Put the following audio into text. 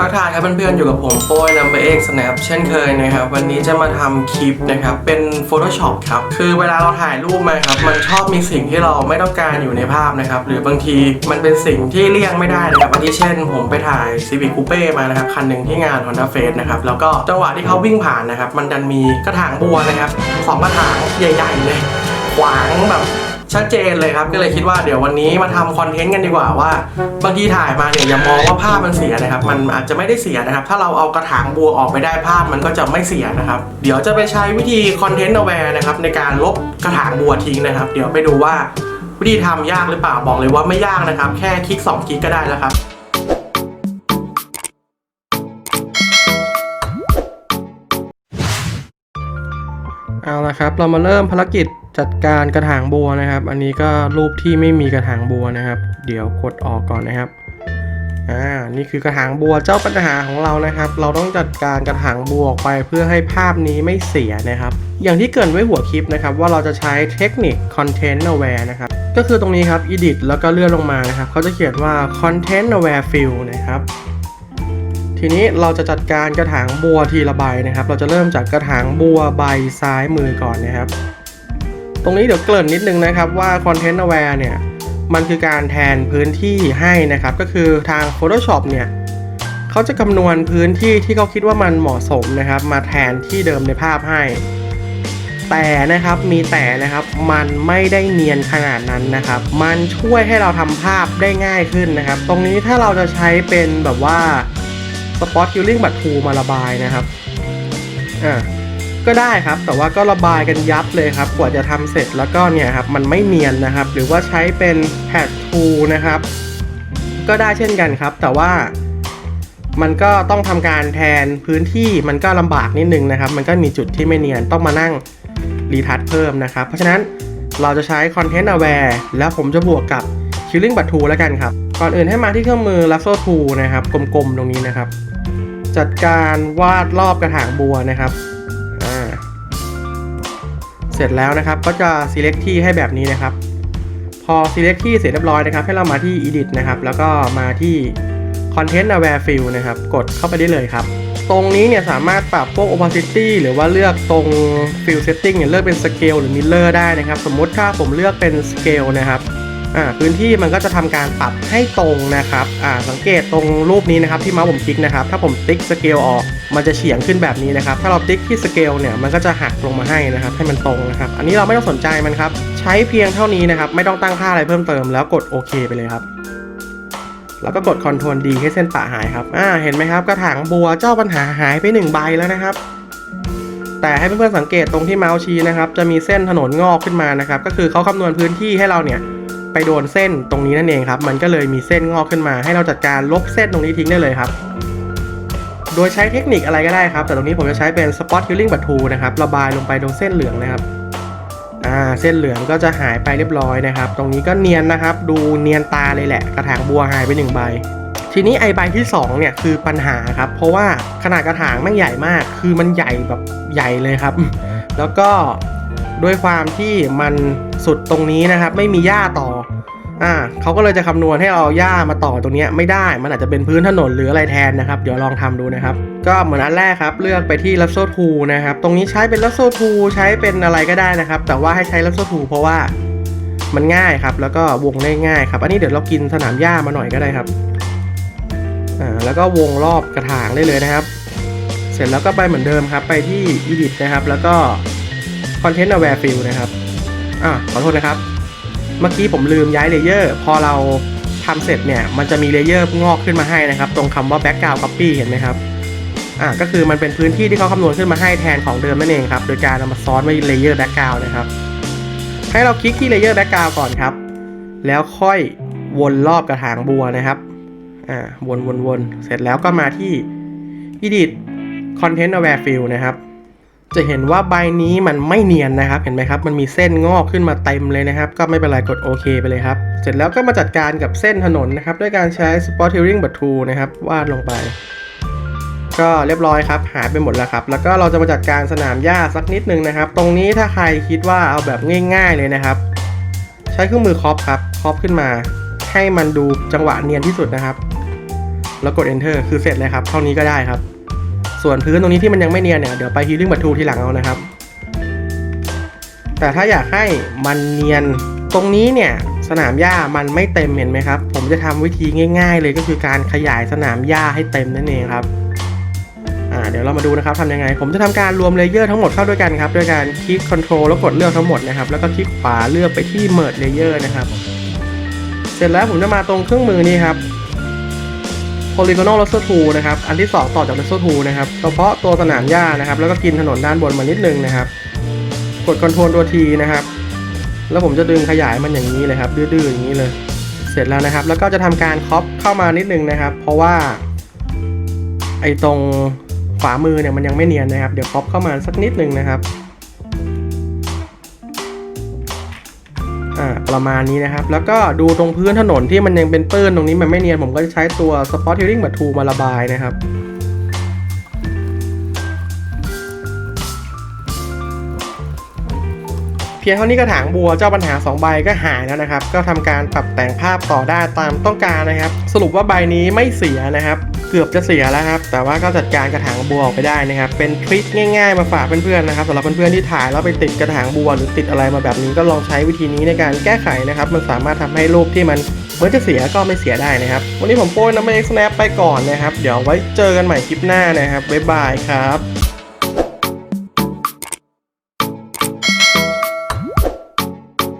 ทักทายครับเพื่อนๆอยู่กับผมโป้ยนัมเบอร์เอ็กสแนปเช่นเคยนะครับ วันนี้จะมาทำคลิปนะครับ เป็น Photoshop ครับ คือเวลาเราถ่ายรูปมาครับ มันชอบมีสิ่งที่เราไม่ต้องการอยู่ในภาพนะครับ หรือบางทีมันเป็นสิ่งที่เลี่ยงไม่ได้นะครับอันที่เช่น ผมไปถ่าย Civic Coupe มานะครับ คันหนึ่งที่งาน Honda f a c e นะครับ แล้วก็จังหวะที่เขาวิ่งผ่านนะครับ มันดันมีกระถางบัวนะครับสองกระถางใหญ่ๆเลยขวางแบบ ชัดเจนเลยครับก็เลยคิดว่าเดี๋ยววันนี้มาทำคอนเทนต์กันดีกว่าว่าบางทีถ่ายมาเนี่ยอย่ามองว่าภาพมันเสียนะครับ มันอาจจะไม่ได้เสียนะครับ ถ้าเราเอากระถางบัวออกไปได้ภาพมันก็จะไม่เสียนะครับ เดี๋ยวจะไปใช้วิธีคอนเทนต์ aware นะครับในการลบกระถางบัวทิ้งนะครับ เดี๋ยวไปดูว่าวิธีทำยากหรือเปล่าบอกเลยว่าไม่ยากนะครับ แค่คลิก2คลิกก็ได้แล้วครับเอาละครับ เรามาเริ่มภารกิจ จัดการกระถางบัวนะครับ อันนี้ก็รูปที่ไม่มีกระถางบัวนะครับ เดี๋ยวกดออกก่อนนะครับอ่านี่คือกระถางบัวเจ้าปัญหาของเรานะครับ เราต้องจัดการกระถางบัวออกไปเพื่อให้ภาพนี้ไม่เสียนะครับ อย่างที่เกินไว้หัวคลิปนะครับ ว่าเราจะใช้เทคนิค Content Aware นะครับ ก็คือตรงนี้ครับ Edit แล้วก็เลื่อนลงมานะครับเขาจะเขียนว่า Content Aware Fill นะครับทีนี้เราจะจัดการกระถางบัวทีละใบนะครับ เราจะเริ่มจากกระถางบัวใบซ้ายมือก่อนนะครับ ตรงนี้เดี๋ยวเกริ่นนิดนึงนะครับว่า Content Aware เนี่ย มันคือการแทนพื้นที่ให้นะครับ ก็คือทาง Photoshop เนี่ยเขาจะคำนวณพื้นที่ที่เขาคิดว่ามันเหมาะสมนะครับ มาแทนที่เดิมในภาพให้ แต่นะครับมีแต่นะครับมันไม่ได้เนียนขนาดนั้นนะครับ มันช่วยให้เราทำภาพได้ง่ายขึ้นนะครับ ตรงนี้ถ้าเราจะใช้เป็นแบบว่า Spot Killing บัตทูมาระบายนะครับอ่า ก็ได้ครับ แต่ว่าก็ระบายกันยับเลยครับ กว่าจะทำเสร็จแล้วก็เนี่ยครับมันไม่เนียนนะครับ หรือว่าใช้เป็นแพดทูนะครับ ก็ได้เช่นกันครับ แต่ว่ามันก็ต้องทำการแทนพื้นที่มันก็ลำบากนิดนึงนะครับ มันก็มีจุดที่ไม่เนียนต้องมานั่งรีทัชเพิ่มนะครับ เพราะฉะนั้นเราจะใช้ Content Aware แล้วผมจะบวกกับ Killing b u t t o แล้วกันครับ ก่อนอื่นให้มาที่เครื่องมือ Lasso Tool นะครับ กลมๆ ตรงนี้นะครับ จัดการวาดรอบกระถางบัวนะครับ สร็จแล้วนะครับ ก็จะ select ที่ให้แบบนี้นะครับ พอ select ที่เสร็จเรียบร้อยนะครับ ให้เรามาที่ edit นะครับ แล้วก็มาที่ content aware fill นะครับ กดเข้าไปได้เลยครับ ตรงนี้เนี่ยสามารถปรับพวก opacity หรือว่าเลือกตรง fill setting เนี่ยเลือกเป็น scale หรือ mirror ได้นะครับ สมมติถ้าผมเลือกเป็น scale นะครับ พื้นที่มันก็จะทำการปรับให้ตรงนะครับอ่าสังเกตตรงรูปนี้นะครับที่เมาส์ผมคลิกนะครับ ถ้าผมติ๊ก scale ออกมันจะเฉียงขึ้นแบบนี้นะครับ ถ้าเราติ๊กที่ scale เนี่ยมันก็จะหักลงมาให้นะครับ ให้มันตรงนะครับ อันนี้เราไม่ต้องสนใจมันครับ ใช้เพียงเท่านี้นะครับ ไม่ต้องตั้งค่าอะไรเพิ่มเติม แล้วกดโอเคไปเลยครับ แล้วก็กด Ctrl D ให้เส้นปะหายครับ อ่า เห็นไหมครับกระถางบัวเจ้าปัญหาหายไปหนึ่งใบแล้วนะครับ แต่ให้เพื่อนๆสังเกตตรงที่เมาส์ชี้นะครับ จะมีเส้นถนนงอกขึ้นมานะครับ ก็คือเขาคำนวณพื้นที่ให้เราเนี่ย ไปโดนเส้นตรงนี้นั่นเองครับ มันก็เลยมีเส้นงอกขึ้นมา ให้เราจัดการลบเส้นตรงนี้ทิ้งได้เลยครับ โดยใช้เทคนิคอะไรก็ได้ครับ แต่ตรงนี้ผมจะใช้เป็น Spot Killing b u t t o นะครับ ระบายลงไปตรงเส้นเหลืองนะครับอ่าเส้นเหลืองก็จะหายไปเรียบร้อยนะครับ ตรงนี้ก็เนียนนะครับ ดูเนียนตาเลยแหละ กระถางบัวหายไปหนึ่งใบทีนี้ไอใบที่สองเนี่ยคือปัญหาครับ เพราะว่าขนาดกระถางมันใหญ่มาก คือมันใหญ่แบบใหญ่เลยครับ แล้วก็ด้วยความที่มัน สุดตรงนี้นะครับ ไม่มีหญ้าต่ออ่าเขาก็เลยจะคำนวณให้เอาหญ้ามาต่อตรงนี้ไม่ได้มันอาจจะเป็นพื้นถนนหรืออะไรแทนนะครับ เดี๋ยวลองทำดูนะครับ ก็เหมือนอันแรกครับ เลือกไปที่ Lasso Tool นะครับ ตรงนี้ใช้เป็น Lasso Tool ใช้เป็นอะไรก็ได้นะครับ แต่ว่าให้ใช้ Lasso Tool เพราะว่ามันง่ายครับ แล้วก็วงได้ง่ายครับ อันนี้เดี๋ยวเรากินสนามหญ้ามาหน่อยก็ได้ครับอ่าแล้วก็วงรอบกระถางได้เลยนะครับ เสร็จแล้วก็ไปเหมือนเดิมครับ ไปที่ Edit นะครับ แล้วก็ Content Aware Fill นะครับ อ่าขอโทษนะครับ เมื่อกี้ผมลืมย้ายเลเยอร์ พอเราทำเสร็จเนี่ย มันจะมีเลเยอร์งอกขึ้นมาให้นะครับ ตรงคำว่า background copy เห็นไหมครับ อ่าก็คือมันเป็นพื้นที่ที่เขาคำนวณขึ้นมาให้แทนของเดิมนั่นเองครับ โดยการเอามาซ้อนไว้เลเยอร์ background นะครับ ให้เราคลิกที่เลเยอร์ background ก่อนครับ แล้วค่อยวนรอบกระถางบัวนะครับ อ่า วนวนวนเสร็จแล้วก็มาที่ edit content aware fill นะครับ จะเห็นว่าใบนี้มันไม่เนียนนะครับ เห็นไหมครับ มันมีเส้นงอกขึ้นมาเต็มเลยนะครับ ก็ไม่เป็นไรกดโอเคไปเลยครับ เสร็จแล้วก็มาจัดการกับเส้นถนนนะครับ ด้วยการใช้ Spot Healing b u t t o นะครับ วาดลงไป ก็เรียบร้อยครับ หายไปหมดแล้วครับ แล้วก็เราจะมาจัดการสนามหญ้าสักนิดนึงนะครับ ตรงนี้ถ้าใครคิดว่าเอาแบบง่าย ๆเลยนะครับ ใช้เครื่องมือคอปครับคอปขึ้นมา ให้มันดูจังหวะเนียนที่สุดนะครับ แล้วกด enter คือเสร็จเลยครับ เท่านี้ก็ได้ครับ ส่วนพื้นตรงนี้ที่มันยังไม่เนียนเนี่ยเดี๋ยวไป healing บัตทูทีหลังเอานะครับ แต่ถ้าอยากให้มันเนียนตรงนี้เนี่ยสนามหญ้ามันไม่เต็มเห็นไหมครับ ผมจะทำวิธีง่าย ๆ เลยก็คือการขยายสนามหญ้าให้เต็มนั่นเองครับอ่าเดี๋ยวเรามาดูนะครับทำยังไง ผมจะทำการรวมเลเยอร์ทั้งหมดเข้าด้วยกันครับด้วยการคลิก Ctrl แล้วกดเลือกทั้งหมดนะครับ แล้วก็คลิกขวาเลือกไปที่ Merge Layer นะครับ เสร็จแล้วผมจะมาตรงเครื่องมือนี้ครับ Polygonal Laser Tool นะครับ อันที่ 2 ต่อจาก Laser Tool นะครับเฉพาะตัวสนามหญ้านะครับ แล้วก็กินถนนด้านบนมานิดนึงนะครับ กด Ctrl ตัว T นะครับ แล้วผมจะดึงขยายมันอย่างนี้เลยครับ ดื้อๆอย่างนี้เลย เสร็จแล้วนะครับ แล้วก็จะทำการครอปเข้ามานิดนึงนะครับ เพราะว่า ไอ้ตรงขวามือเนี่ยมันยังไม่เนียนนะครับ เดี๋ยวครอปเข้ามาสักนิดนึงนะครับ ประมาณนี้นะครับ แล้วก็ดูตรงพื้นถนนที่มันยังเป็นปื้นตรงนี้มันไม่เนียน ผมก็จะใช้ตัว Spot Healing บัตทูมาระบายนะครับเพียงเท่านี้กระถางบัวเจ้าปัญหา 2 ใบก็หายแล้วนะครับ ก็ทำการปรับแต่งภาพต่อได้ตามต้องการนะครับ สรุปว่าใบนี้ไม่เสียนะครับ เกือบจะเสียแล้วครับ แต่ว่าก็จัดการกระถางบัวออกไปได้นะครับ เป็นทริคง่ายๆมาฝากเพื่อนๆนะครับสำหรับเพื่อนๆที่ถ่ายแล้วไปติดกระถางบัวหรือติดอะไรมาแบบนี้ก็ลองใช้วิธีนี้ในการแก้ไขนะครับ มันสามารถทำให้รูปที่มันเหมือนจะเสียก็ไม่เสียได้นะครับ วันนี้ผมโป้ยน้ำเอ็กซ์แนปไปก่อนนะครับ เดี๋ยวไว้เจอกันใหม่คลิปหน้านะครับบ๊ายบายครับ